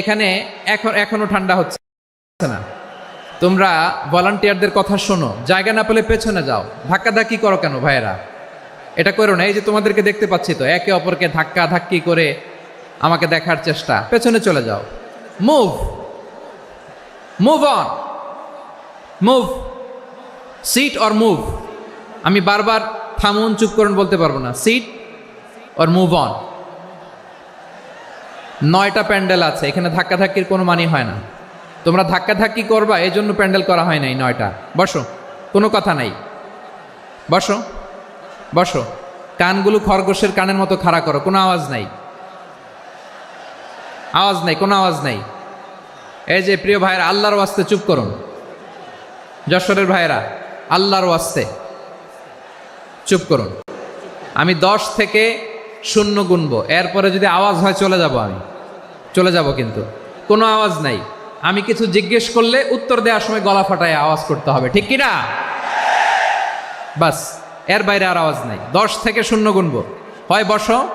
এখানে এখন, এখনও ঠান্ডা হচ্ছে। না তোমরা ভলান্টিয়ারদের কথা শোনো। জায়গা না পেলে পেছনে যাও। ধাক্কাধাক্কি করো কেন ভাইয়েরা? এটা করো না, এই যে তোমাদেরকে দেখতে পাচ্ছি তো, একে অপরকে ধাক্কা ধাক্কি করে আমাকে দেখার চেষ্টা। পেছনে চলে যাও। Move move on move seat or move আমি বারবার থামুন, চুপ করুন বলতে পারব না। সিট অর মুভ অন নয়টা প্যান্ডেল আছে, এখানে ধাক্কাধাক্কির কোনো মানি হয় না। তোমরা ধাক্কাধাক্কি করবা এই জন্য প্যান্ডেল করা হয় নাই নয়টা। বসো, কোনো কথা নাই। বসো বসো। কানগুলো খরগোশের কানের মতো খাড়া করো, কোনো আওয়াজ নাই। আওয়াজ নাই, কোনো আওয়াজ নাই। এই যে প্রিয় ভাইয়েরা, আল্লাহর ওয়াস্তে চুপ করুন। যশোরের ভাইয়েরা, আল্লাহর ওয়াস্তে চুপ করুন। আমি দশ থেকে শূন্য গুনব। এরপরে যদি আওয়াজ হয়, চলে যাব আমি। চলে যাব কিন্তু। কোনো আওয়াজ নাই। আমি কিছু জিজ্ঞেস করলে উত্তর দেওয়ার সময় গলা ফাটায় আওয়াজ করতে হবে। ঠিক কিনা? বাস, এর বাইরে আর আওয়াজ নাই। দশ থেকে শূন্য গুনব। হয় বসো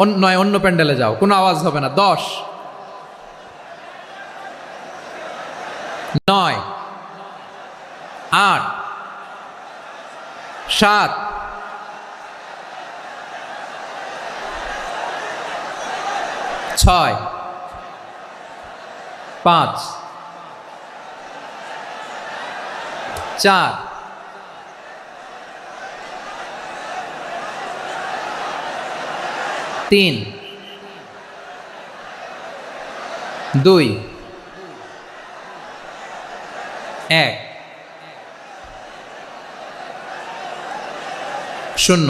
নয়, অন্য প্যান্ডেলে যাও। কোনো আওয়াজ হবে না। দশ। নয়, আট, সাত ছয়। পাঁচ। চার। তিন। দুই। এক। শূন্য।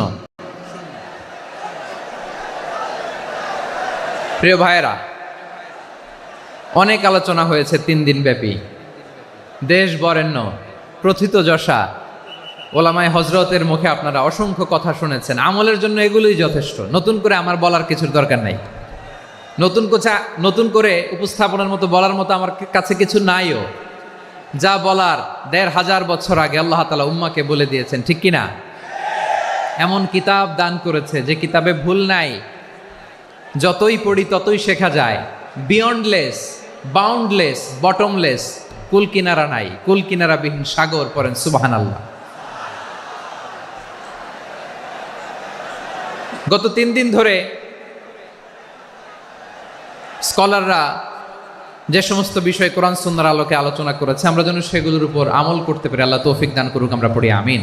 প্রিয় ভাইয়েরা, অনেক আলোচনা হয়েছে তিন দিন ব্যাপী। দেশ বরেণ্য, প্রথিত যশা, ওলামায় হজরতের মুখে আপনারা অসংখ্য কথা শুনেছেন। আমলের জন্য এগুলোই যথেষ্ট। নতুন করে আমার বলার কিছুর দরকার নাই। নতুন কোচা, নতুন করে উপস্থাপনের মতো বলার মতো আমার কাছে কিছু নাইও। যা বলার দেড় হাজার বছর আগে আল্লাহ তালা উম্মাকে বলে দিয়েছেন, ঠিক কিনা? এমন কিতাব দান করেছে যে কিতাবে ভুল নাই। যতই পড়ি ততই শেখা যায়। বিয়ন্ডলেস বাউন্ডলেস বটমলেস কুল কিনারা নাই কুল কিনারাবিহীন সাগর পড়েন সুবাহান আল্লাহ গত তিন দিন ধরে স্কলাররা যে সমস্ত বিষয় কোরআন সুন্দর আলোকে আলোচনা করেছে, আমরা যেন সেগুলোর উপর আমল করতে পারি। আল্লাহ তৌফিক দান করুক, আমরা পড়ি, আমিন।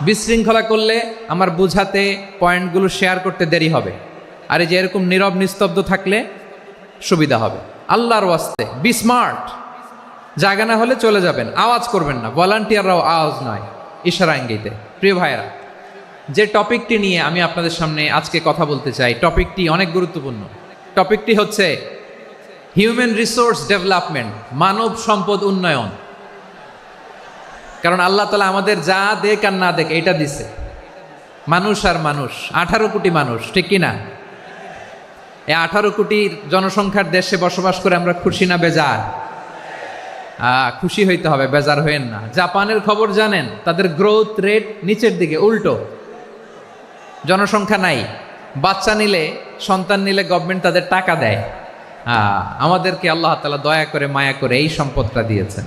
বিশৃঙ্খলা করলে আমার বুঝাতে পয়েন্টগুলো শেয়ার করতে দেরি হবে। আর এই যে এরকম নীরব নিস্তব্ধ থাকলে সুবিধা হবে। আল্লাহর ওয়াস্তে বি স্মার্ট জায়গা না হলে চলে যাবেন, আওয়াজ করবেন না। ভলান্টিয়াররাও আওয়াজ নয়, ইশারা ইঙ্গিতে। প্রিয় ভাইয়েরা, যে টপিকটি নিয়ে আমি আপনাদের সামনে আজকে কথা বলতে চাই, টপিকটি অনেক গুরুত্বপূর্ণ। টপিকটি হচ্ছে হিউম্যান রিসোর্স ডেভেলপমেন্ট মানব সম্পদ উন্নয়ন। কারণ আল্লাহ তালা আমাদের যা দেখ আর না দেখ এটা দিছে। মানুষ আর মানুষ, আঠারো কোটি মানুষ, ঠিক কি না এই আঠারো কোটি জনসংখ্যার দেশে বসবাস করে আমরা খুশি না বেজার? খুশি হইতে হবে, বেজার হইেন না। জাপানের খবর জানেন, তাদের গ্রোথ রেট নিচের দিকে, উল্টো। জনসংখ্যা নাই। বাচ্চা নিলে, সন্তান নিলে গভর্নমেন্ট তাদের টাকা দেয়। আমাদেরকে আল্লাহ তালা দয়া করে, মায়া করে এই সম্পদটা দিয়েছেন।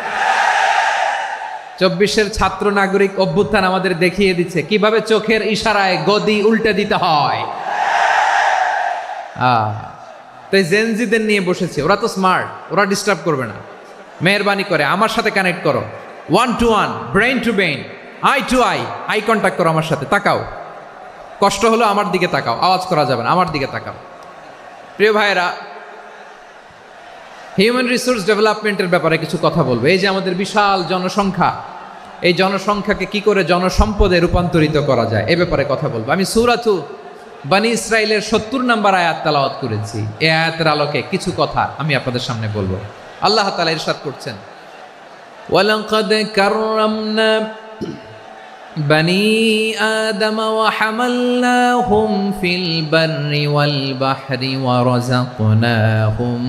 চব্বিশের ছাত্র নাগরিক অভ্যুত্থান আমাদের দেখিয়ে দিচ্ছে। কীভাবে চোখের ইশারায় গদি উল্টে দিতে হয়? জেনজিদের নিয়ে বসেছে। ওরা তো স্মার্ট ওরা ডিস্টার্ব করবে না। মেহরবানি করে, আমার সাথে কানেক্ট করো। One to one brain to brain eye to eye eye contact করো আমার সাথে। তাকাও। কষ্ট হলো আমার দিকে তাকাও। আওয়াজ করা যাবে না, আমার দিকে তাকাও। প্রিয় ভাইয়েরা হিউম্যান রিসোর্স ডেভেলপমেন্টের ব্যাপারে কিছু কথা বলব। এই যে আমাদের বিশাল জনসংখ্যা এই জনসংখ্যাকে কি করে জনসম্পদে রূপান্তরিত করা যায় এ ব্যাপারে কথা বলবো আমি সুরাতু বানি ইসরায়েলের সত্তর নাম্বার আয়াত তালাওয়াত করেছি এই আয়াতের আলোকে কিছু কথা আমি আপনাদের সামনে বলবো আল্লাহ তালা ইরশাদ করছেন ওয়ালাকাদ কাররামনা بني آدم وحملناهم في البر والبحر ورزقناهم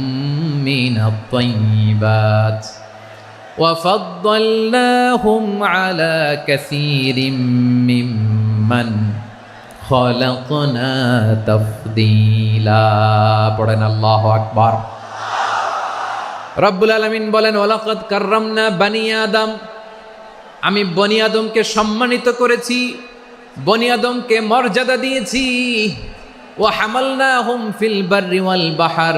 من الطيبات وفضلناهم على كثير ممن خلقنا تفضيلا পড়েন আল্লাহু আকবার রব্বুল আলামিন বলেন ওয়ালাকাদ কাররামনা বানি আদম আমি বনি আদমকে সম্মানিত করেছি বনি আদমকে মর্যাদা দিয়েছি ও হামালনা হুম ফিল বার্রি ওয়াল বাহার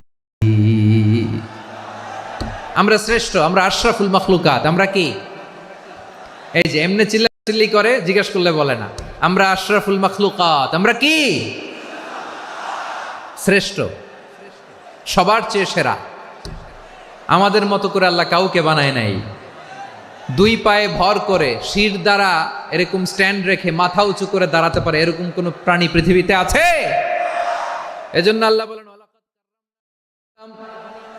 আমরা শ্রেষ্ঠ, আমরা আশরাফুল মখলুকাত, আমরা কি? এই যে এমনি চিল্লা চিল্লি করে, জিজ্ঞেস করলে বলে না। আমরা আশরাফুল মখলুকাত, আমরা কি? শ্রেষ্ঠ। সবার চেয়ে সেরা। আমাদের মতো করে আল্লাহ কাউকে বানায় নাই। দুই পায়ে ভর করে শির দ্বারা এরকম স্ট্যান্ড রেখে মাথা উঁচু করে দাঁড়াতে পারে এরকম কোন প্রাণী পৃথিবীতে আছে? এজন্য আল্লাহ বলেন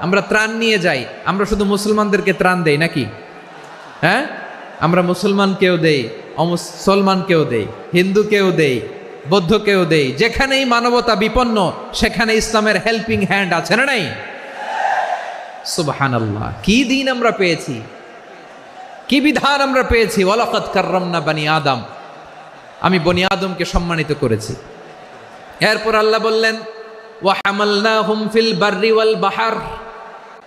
আমরা ত্রাণ নিয়ে যাই। আমরা শুধু মুসলমানদেরকে ত্রাণ দেই নাকি? হ্যাঁ? আমরা মুসলমানকেও দেই অমুসলমানকেও দেই, হিন্দু হিন্দুকেও দেই বৌদ্ধকেও দেই, যেখানেই মানবতা বিপন্ন, সেখানে ইসলামের হেল্পিং হ্যান্ড আছে না নাই? সুবহান আল্লাহ কি দিন আমরা পেয়েছি? কি বিধান আমরা পেয়েছি? ওয়ালাকাত কাররামনা বানি আদম। আমি বনি আদমকে সম্মানিত করেছি। এরপর আল্লাহ বললেন, ওয়া হামালনাহুম ফিল বাররি ওয়াল বাহার।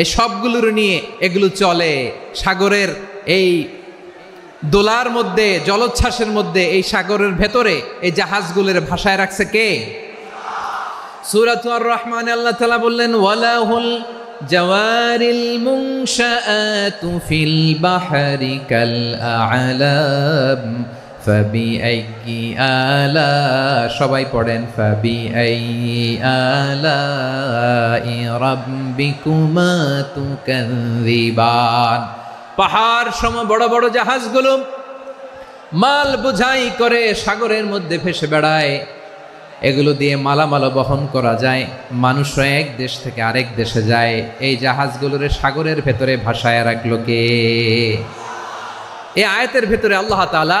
এই সবগুলোর নিয়ে এগুলো চলে। সাগরের এই দোলার মধ্যে, জলোচ্ছ্বাসের মধ্যে, এই সাগরের ভেতরে এই জাহাজগুলোর ভাষায় রাখছে কে? সুরাত আর রহমান আল্লাহ তালা বললেন, ওয়ালাহুল জওয়ারিল মুনশাআতু ফিল বাহরি কাল আ'লাম। ফাবি আলা, সবাই পড়েন ফাবি আই আলা রাব্বিকুমা তুকাযিবান পাহাড় সম বড় বড় জাহাজগুলো মাল বোঝাই করে সাগরের মধ্যে ভেসে বেড়ায়। এগুলো দিয়ে মালামাল বহন করা যায়, মানুষ এক দেশ থেকে আরেক দেশে যায়। এই জাহাজগুলোরে সাগরের ভেতরে ভাসায় রাখল কে? এই আয়তের ভেতরে আল্লাহ তালা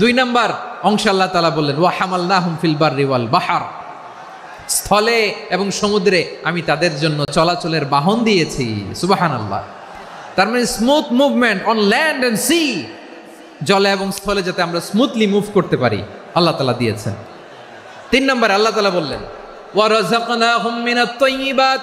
দুই নাম্বার, অংশ আল্লাহ তালা বললেন, ওয়া হামাল্লাহুম ফিল বাররি ওয়াল বাহার। স্থলে এবং সমুদ্রে আমি তাদের জন্য চলাচলের বাহন দিয়েছি সুবাহান আল্লাহ তার মানে smooth movement on land and sea জলে এবং স্থলে যাতে আমরা স্মুথলি মুভ করতে পারি, আল্লাহ তালা দিয়েছেন। তিন নম্বর, আল্লাহ তালা বললেন ওয়ারাযাকনাহুম মিনাত তাইয়্যিবাত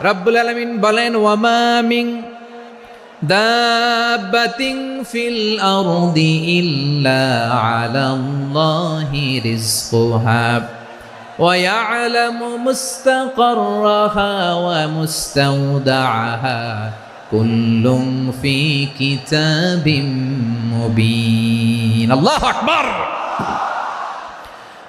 রব্বুল আলমিন বলেন ওয়ামামিং দাব্বাতিং ফিল আরদি ইল্লা আলাল্লাহি রিজকুহা ويعلم مستقرها ومستودعها كل في كتاب مبين الله أكبر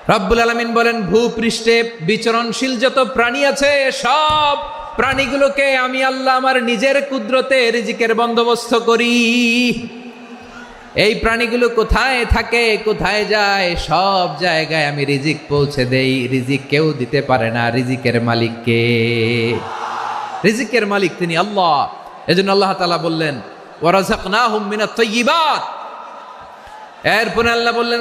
রব্বুল আলমিন বলেন ভূপৃষ্ঠে বিচরণশীল যত প্রাণী আছে সব প্রাণীগুলোকে আমি আল্লাহ আমার নিজের কুদরতে রিজিকের বন্দোবস্ত করি। এই প্রাণীগুলো কোথায় থাকে, কোথায় যায়, সব জায়গায় আমি রিজিক পৌঁছে দেই। রিজিক কেউ দিতে পারে না, রিজিকের মালিককে রিজিকের মালিক তিনি আল্লাহ। এজন্য আল্লাহ তালা বললেন এরপরে আল্লাহ বললেন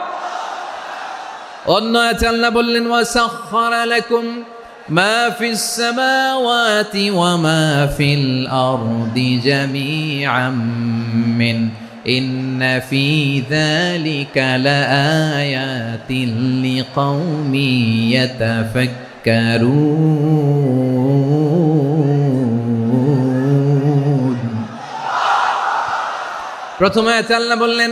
أن بل وسخر لكم ما في السماوات وما في الأرض جميعا من إن في ذلك لآيات لقوم يتفكرون. প্রথমে আচাল্লা বললেন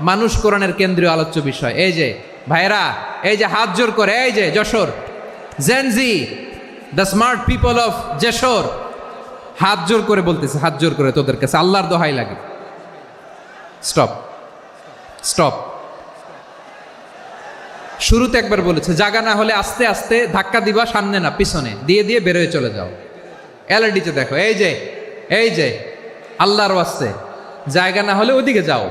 মানুষ কোরআনের কেন্দ্রীয় আলোচ্য বিষয়। এই যে ভাইরা এই যে হাত জোর করে, এই যে Jessore. Gen Z the smart people of Jessore. হাত জোর করে বলতেছে, হাত জোর করে তোদের কাছে, আল্লাহর দোহাই লাগে। স্টপ স্টপ শুরুতে একবার বলেছে, জাগা না হলে আস্তে আস্তে ধাক্কা দিবা সামনে না, পিছনে। দিয়ে দিয়ে বেরোয় চলে যাও। এলআইডিতে দেখো, এই যে এই যে, আল্লাহর ওয়াস্তে। জায়গা না হলে ওদিকে যাও।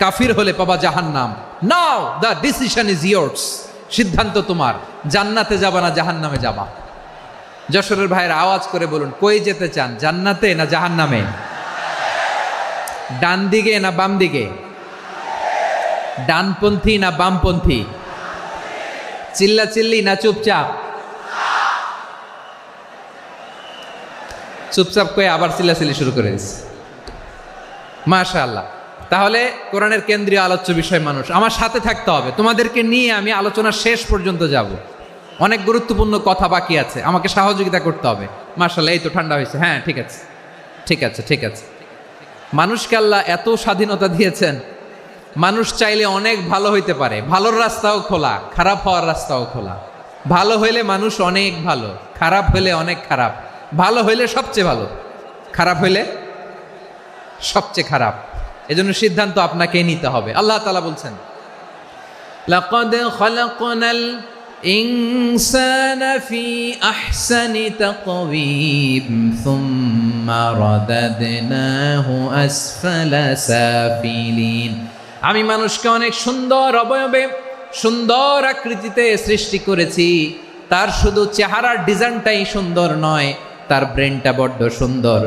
কাফির হলে পাবা জাহান্নাম। Now the decision is yours সিদ্ধান্ত তোমার। জান্নাতে যাবা না জাহান্নামে যাবা। যশোরের ভাইয়ের আওয়াজ করে বলুন, কই যেতে চান, জান্নাতে না জাহান্নামে? ডান দিকে না বাম দিকে? ডানপন্থী না বামপন্থী? চিল্লা চিল্লি না চুপচাপ? চুপচাপ করে আবার চিল্লাচিল্লি শুরু করে দিচ্ছে মাশা আল্লাহ তাহলে কোরআনের কেন্দ্রীয় আলোচ্য বিষয় মানুষ। আমার সাথে থাকতে হবে। তোমাদেরকে নিয়ে আমি আলোচনা শেষ পর্যন্ত যাব। অনেক গুরুত্বপূর্ণ কথা বাকি আছে। আমাকে সহযোগিতা করতে হবে। মার্শাল্লাহ এই তো ঠান্ডা হয়েছে। হ্যাঁ ঠিক আছে। ঠিক আছে ঠিক আছে। মানুষকে আল্লাহ এত স্বাধীনতা দিয়েছেন। মানুষ চাইলে অনেক ভালো হইতে পারে। ভালোর রাস্তাও খোলা, খারাপ হওয়ার রাস্তাও খোলা। ভালো হইলে মানুষ অনেক ভালো, খারাপ হইলে অনেক খারাপ। ভালো হইলে সবচেয়ে ভালো, খারাপ হইলে সবচেয়ে খারাপ। এজন্য সিদ্ধান্ত আপনাকে নিতে হবে আল্লাহ তালা বলছেন لقد خلقنا الإنسان في أحسن تقويم ثم رددناه أسفل سافلين আমি মানুষকে অনেক সুন্দর অবয়বে সুন্দর আকৃতিতে সৃষ্টি করেছি তার শুধু চেহারার ডিজাইনটাই সুন্দর নয় তার ব্রেনটা বড্ড সুন্দর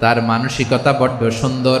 তার মানসিকতা বড্ড সুন্দর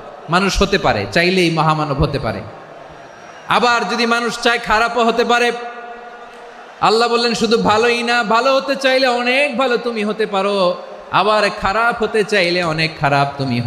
মানুষ হতে পারে, চাইলেই মহামানব হতে পারে। আবার যদি মানুষ চায় খারাপও হতে পারে, আল্লাহ বললেন, শুধু ভালোই না, ভালো হতে চাইলে অনেক ভালো তুমি হতে পারো, আবার খারাপ হতে চাইলে অনেক খারাপ তুমি